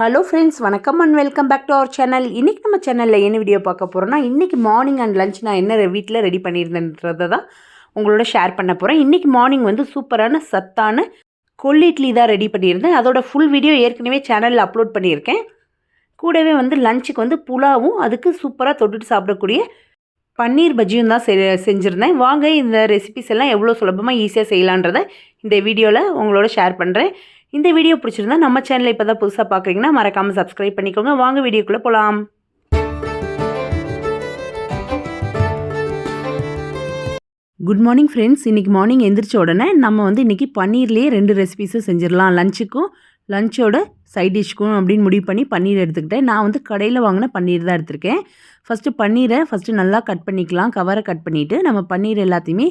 Hello friends வணக்கம் and welcome back to our channel இன்றைக்கி நம்ம சேனலில் என்ன வீடியோ பார்க்க போகிறோம்னா இன்றைக்கி மார்னிங் அண்ட் லஞ்ச் நான் என்ன வீட்டில் ரெடி பண்ணியிருந்தேன்றதை தான் உங்களோட ஷேர் பண்ண போகிறேன் இன்றைக்கி மார்னிங் வந்து சூப்பரான சத்தான கொள்ளு இட்லி தான் ரெடி பண்ணியிருந்தேன். அதோட ஃபுல் வீடியோ ஏற்கனவே சேனலில் அப்லோட் பண்ணியிருக்கேன். கூடவே வந்து லஞ்சுக்கு வந்து புலாவும் அதுக்கு சூப்பராக தொட்டுட்டு சாப்பிடக்கூடிய பன்னீர் பஜ்ஜியும் தான் செ செஞ்சுருந்தேன். வாங்க இந்த ரெசிபிஸ் எல்லாம் எவ்வளோ சுலபமாக ஈஸியாக செய்யலான்றதை இந்த வீடியோவில் உங்களோட ஷேர் பண்ணுறேன் இந்த வீடியோ பிடிச்சிருந்தா நம்ம சேனலை இப்போ தான் புதுசாக பார்க்குறீங்கன்னா மறக்காமல் சப்ஸ்கிரைப் பண்ணிக்கோங்க. வாங்க வீடியோக்குள்ளே போகலாம் குட் மார்னிங் ஃப்ரெண்ட்ஸ் இன்றைக்கி மார்னிங் எந்திரிச்ச உடனே நம்ம வந்து இன்றைக்கி பன்னீர்லேயே ரெண்டு ரெசிபீஸும் செஞ்சிடலாம். லஞ்சுக்கும் லஞ்சோட சைட் டிஷ்க்கும் அப்படின்னு முடிவு பண்ணி பன்னீர் எடுத்துக்கிட்டேன். நான் வந்து கடையில் வாங்கின பன்னீர் தான் எடுத்திருக்கேன். ஃபஸ்ட்டு பன்னீரை ஃபஸ்ட்டு நல்லா கட் பண்ணிக்கலாம். கவரை கட் பண்ணிவிட்டு நம்ம பன்னீர் எல்லாத்தையுமே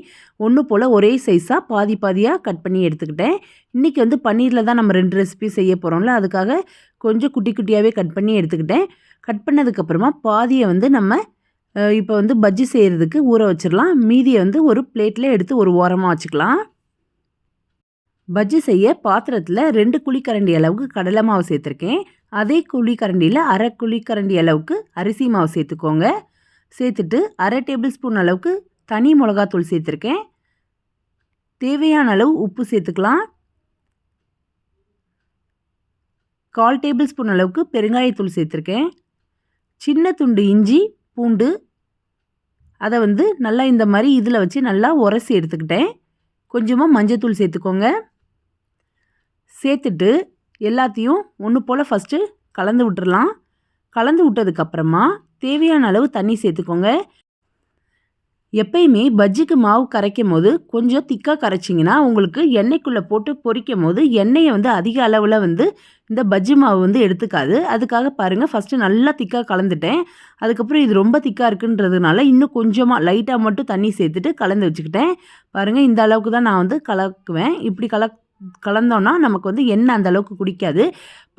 ஒன்று போல் ஒரே சைஸாக பாதி பாதியாக கட் பண்ணி எடுத்துக்கிட்டேன். இன்றைக்கி வந்து பன்னீரில் தான் நம்ம ரெண்டு ரெசிபி செய்ய போகிறோம்ல அதுக்காக கொஞ்சம் குட்டி குட்டியாகவே கட் பண்ணி எடுத்துக்கிட்டேன். கட் பண்ணதுக்கப்புறமா பாதியை வந்து நம்ம இப்போ வந்து பஜ்ஜி செய்கிறதுக்கு ஊற வச்சிடலாம். மீதியை வந்து ஒரு பிளேட்டில் எடுத்து ஒரு ஓரமாக வச்சுக்கலாம். பஜ்ஜி செய்ய பாத்திரத்தில் ரெண்டு குழிக்கரண்டி அளவுக்கு கடலை மாவு சேர்த்துருக்கேன். அதே குழிக்கரண்டியில் அரை குழிக்கரண்டி அளவுக்கு அரிசி மாவு சேர்த்துக்கோங்க. சேர்த்துட்டு அரை டேபிள் ஸ்பூன் அளவுக்கு தனி மிளகாத்தூள் சேர்த்துருக்கேன். தேவையான அளவு உப்பு சேர்த்துக்கலாம். கால் டேபிள் ஸ்பூன் அளவுக்கு பெருங்காயத்தூள் சேர்த்துருக்கேன். சின்ன துண்டு இஞ்சி பூண்டு அதை வந்து நல்லா இந்த மாதிரி இதில் வச்சு நல்லா உரசி எடுத்துக்கிட்டேன். கொஞ்சமாக மஞ்சத்தூள் சேர்த்துக்கோங்க. சேர்த்துட்டு எல்லாத்தையும் ஒன்று போல் ஃபஸ்ட்டு கலந்து விட்டுறலாம். கலந்து விட்டதுக்கப்புறமா தேவையான அளவு தண்ணி சேர்த்துக்கோங்க. எப்பயுமே பஜ்ஜிக்கு மாவு கரைக்கும் போது கொஞ்சம் திக்காக கரைச்சிங்கன்னா உங்களுக்கு எண்ணெய்க்குள்ளே போட்டு பொரிக்கும் போது எண்ணெயை வந்து அதிக அளவில் வந்து இந்த பஜ்ஜி மாவு வந்து எடுத்துக்காது. அதுக்காக பாருங்கள் ஃபஸ்ட்டு நல்லா திக்காக கலந்துட்டேன். அதுக்கப்புறம் இது ரொம்ப திக்காக இருக்குன்றதுனால இன்னும் கொஞ்சமாக லைட்டாக மட்டும் தண்ணி சேர்த்துட்டு கலந்து வச்சுக்கிட்டேன். பாருங்கள் இந்த அளவுக்கு தான் நான் வந்து கலக்குவேன். இப்படி கலக் கலந்தோன்னா நமக்கு வந்து எண்ணெய் அந்தளவுக்கு குடிக்காது.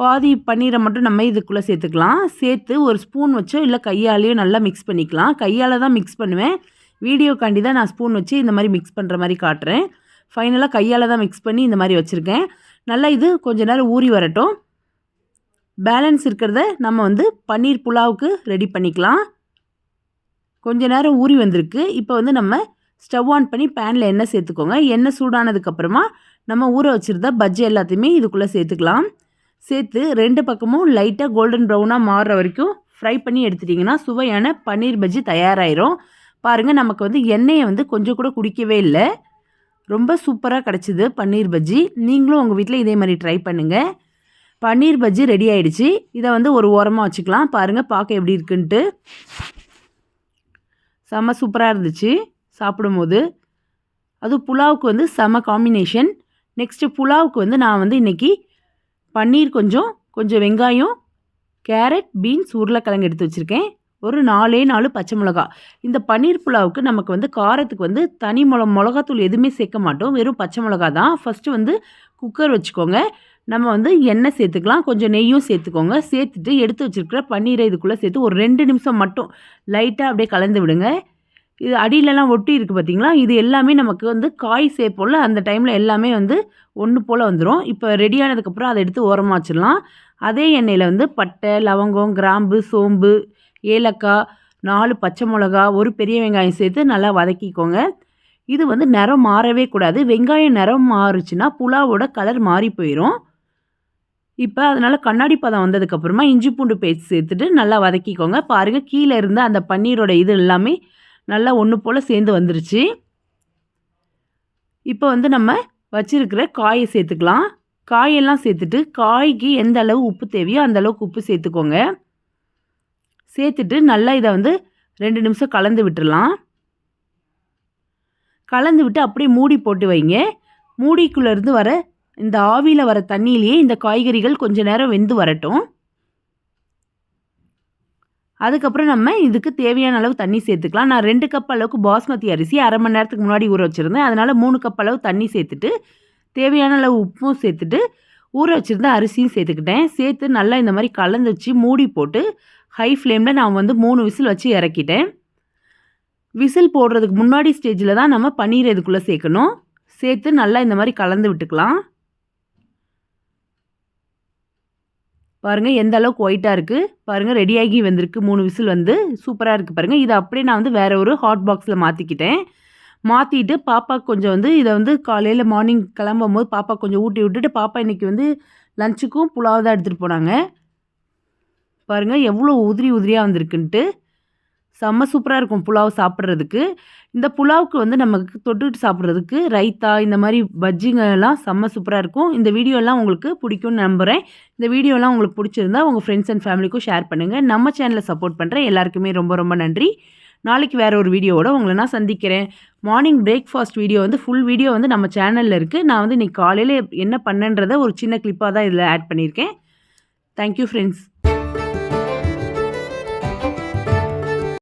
பாதி பன்னீரை மட்டும் நம்ம இதுக்குள்ளே சேர்த்துக்கலாம். சேர்த்து ஒரு ஸ்பூன் வச்சோ இல்லை கையாலேயோ நல்லா மிக்ஸ் பண்ணிக்கலாம். கையால் தான் மிக்ஸ் பண்ணுவேன். வீடியோக்காண்டி தான் நான் ஸ்பூன் வச்சு இந்த மாதிரி மிக்ஸ் பண்ணுற மாதிரி காட்டுறேன். ஃபைனலாக கையால் தான் மிக்ஸ் பண்ணி இந்த மாதிரி வச்சுருக்கேன். நல்லா இது கொஞ்ச நேரம் ஊறி வரட்டும். பேலன்ஸ் இருக்கிறத நம்ம வந்து பன்னீர் புலாவுக்கு ரெடி பண்ணிக்கலாம். கொஞ்ச நேரம் ஊறி வந்திருக்கு. இப்போ வந்து நம்ம ஸ்டவ் ஆன் பண்ணி பேனில் எண்ணெய் சேர்த்துக்கோங்க. எண்ணெய் சூடானதுக்கப்புறமா நம்ம ஊற வச்சுருந்த பஜ்ஜி எல்லாத்தையுமே இதுக்குள்ளே சேர்த்துக்கலாம். சேர்த்து ரெண்டு பக்கமும் லைட்டாக கோல்டன் ப்ரௌனாக மாறுற வரைக்கும் ஃப்ரை பண்ணி எடுத்துட்டிங்கன்னா சுவையான பன்னீர் பஜ்ஜி தயாராகிரும் பாருங்கள் நமக்கு வந்து எண்ணெயை வந்து கொஞ்சம் கூட குடிக்கவே இல்லை. ரொம்ப சூப்பராக கிடச்சிது பன்னீர் பஜ்ஜி. நீங்களும் உங்கள் வீட்டில் இதே மாதிரி ட்ரை பண்ணுங்கள் பன்னீர் பஜ்ஜி ரெடி ஆகிடுச்சு இதை வந்து ஒரு ஓரமாக வச்சுக்கலாம். பாருங்கள் பார்க்க எப்படி இருக்குன்ட்டு. செம்ம சூப்பராக இருந்துச்சு. சாப்பிடும்போது அதுவும் புலாவுக்கு வந்து செம காம்பினேஷன் நெக்ஸ்ட்டு புலாவுக்கு வந்து நான் வந்து இன்றைக்கி பன்னீர் கொஞ்சம் கொஞ்சம் வெங்காயம் கேரட் பீன்ஸ் உருளைக்கிழங்கு எடுத்து வச்சுருக்கேன். ஒரு நாலே நாலு பச்சை மிளகா. இந்த பன்னீர் புலாவுக்கு நமக்கு வந்து காரத்துக்கு வந்து தனி மிள மிளகாத்தூள் எதுவுமே சேர்க்க மாட்டோம். வெறும் பச்சை மிளகா தான். ஃபஸ்ட்டு வந்து குக்கர் வச்சுக்கோங்க. நம்ம வந்து எண்ணெய் சேர்த்துக்கலாம். கொஞ்சம் நெய்யும் சேர்த்துக்கோங்க. சேர்த்துட்டு எடுத்து வச்சுருக்கிற பன்னீரை இதுக்குள்ளே சேர்த்து ஒரு ரெண்டு நிமிஷம் மட்டும் லைட்டாக அப்படியே கலந்து விடுங்க. இது அடியிலலாம் ஒட்டி இருக்குது பார்த்திங்களா இது எல்லாமே நமக்கு வந்து காய் சேர்ப்போம்ல அந்த டைமில் எல்லாமே வந்து ஒன்று போல் வந்துடும் இப்போ ரெடியானதுக்கப்புறம் அதை எடுத்து ஓரமாக வச்சிடலாம். அதே எண்ணெயில் வந்து பட்டை லவங்கம் கிராம்பு சோம்பு ஏலக்காய் நாலு பச்சை மிளகா ஒரு பெரிய வெங்காயம் சேர்த்து நல்லா வதக்கிக்கோங்க. இது வந்து நிறம் மாறவே கூடாது. வெங்காயம் நிறம் மாறுச்சுன்னா புலாவோட கலர் மாறி போயிடும் இப்போ அதனால் கண்ணாடி பதம் வந்ததுக்கப்புறமா இஞ்சி பூண்டு பேஸ்ட் சேர்த்துட்டு நல்லா வதக்கிக்கோங்க. பாருங்கள் கீழே இருந்த அந்த பன்னீரோட இது எல்லாமே நல்லா ஒன்று போல் சேர்ந்து வந்துருச்சு. இப்போ வந்து நம்ம வச்சுருக்கிற காயை சேர்த்துக்கலாம். காயெல்லாம் சேர்த்துட்டு காய்க்கு எந்த அளவு உப்பு தேவையோ அந்த அளவுக்கு உப்பு சேர்த்துக்கோங்க. சேர்த்துட்டு நல்லா இதை வந்து ரெண்டு நிமிஷம் கலந்து விட்டுடலாம் கலந்து விட்டு அப்படியே மூடி போட்டு வைங்க. மூடிக்குள்ளேருந்து வர இந்த ஆவியில் வர தண்ணியிலேயே இந்த காய்கறிகள் கொஞ்சம் நேரம் வெந்து வரட்டும். அதுக்கப்புறம் நம்ம இதுக்கு தேவையான அளவு தண்ணி சேர்த்துக்கலாம். நான் ரெண்டு கப் அளவுக்கு பாஸ்மதி அரிசி அரை மணி நேரத்துக்கு முன்னாடி ஊற வச்சுருந்தேன். அதனால் மூணு கப் அளவு தண்ணி சேர்த்துட்டு தேவையான அளவு உப்பும் சேர்த்துட்டு ஊற வச்சுருந்த அரிசியும் சேர்த்துக்கிட்டேன். சேர்த்து நல்லா இந்த மாதிரி கலந்து வச்சு மூடி போட்டு ஹை ஃப்ளேமில் நான் வந்து மூணு விசில் வச்சு இறக்கிட்டேன். விசில் போடுறதுக்கு முன்னாடி ஸ்டேஜில் தான் நம்ம பன்னீர் இதுக்குள்ளே சேர்க்கணும். சேர்த்து நல்லா இந்த மாதிரி கலந்து விட்டுக்கலாம். பாருங்கள் எந்த அளவுக்கு ஒயிட்டாக இருக்குது பாருங்கள் ரெடியாகி வந்திருக்கு. மூணு விசில் வந்து சூப்பராக இருக்குது பாருங்கள் இதை அப்படியே நான் வந்து வேறு ஒரு ஹாட் பாக்ஸில் மாற்றிக்கிட்டேன் மாற்றிட்டு பாப்பா கொஞ்சம் வந்து இதை வந்து காலையில் மார்னிங் கிளம்பும் போது பாப்பா கொஞ்சம் ஊட்டி விட்டுட்டு பாப்பா இன்றைக்கி வந்து லஞ்சுக்கும் புலாவ் தான் எடுத்துகிட்டு போனாங்க. பாருங்கள் எவ்வளோ உதிரி உதிரியாக வந்திருக்குன்ட்டு. செம்ம சூப்பராக இருக்கும் புலாவ் சாப்பிட்றதுக்கு. இந்த புலாவுக்கு வந்து நமக்கு தொட்டுக்கிட்டு சாப்பிட்றதுக்கு ரைத்தா இந்த மாதிரி பஜ்ஜிங்கெல்லாம் செம்ம சூப்பராக இருக்கும். இந்த வீடியோலாம் உங்களுக்கு பிடிக்கும்னு நம்புகிறேன் இந்த வீடியோலாம் உங்களுக்கு பிடிச்சிருந்தா உங்கள் ஃப்ரெண்ட்ஸ் அண்ட் ஃபேமிலிக்கும் ஷேர் பண்ணுங்கள் நம்ம சேனலை சப்போர்ட் பண்ணுறேன் எல்லாருக்குமே ரொம்ப ரொம்ப நன்றி. நாளைக்கு வேறு ஒரு வீடியோவோட உங்களை நான் சந்திக்கிறேன். மார்னிங் பிரேக்ஃபாஸ்ட் வீடியோ வந்து ஃபுல் வீடியோ வந்து நம்ம சேனலில் இருக்குது நான் வந்து இன்றைக்கி காலையில் என்ன பண்ணன்றதை ஒரு சின்ன கிளிப்பாக தான் இதில் ஆட் பண்ணியிருக்கேன். Thank you friends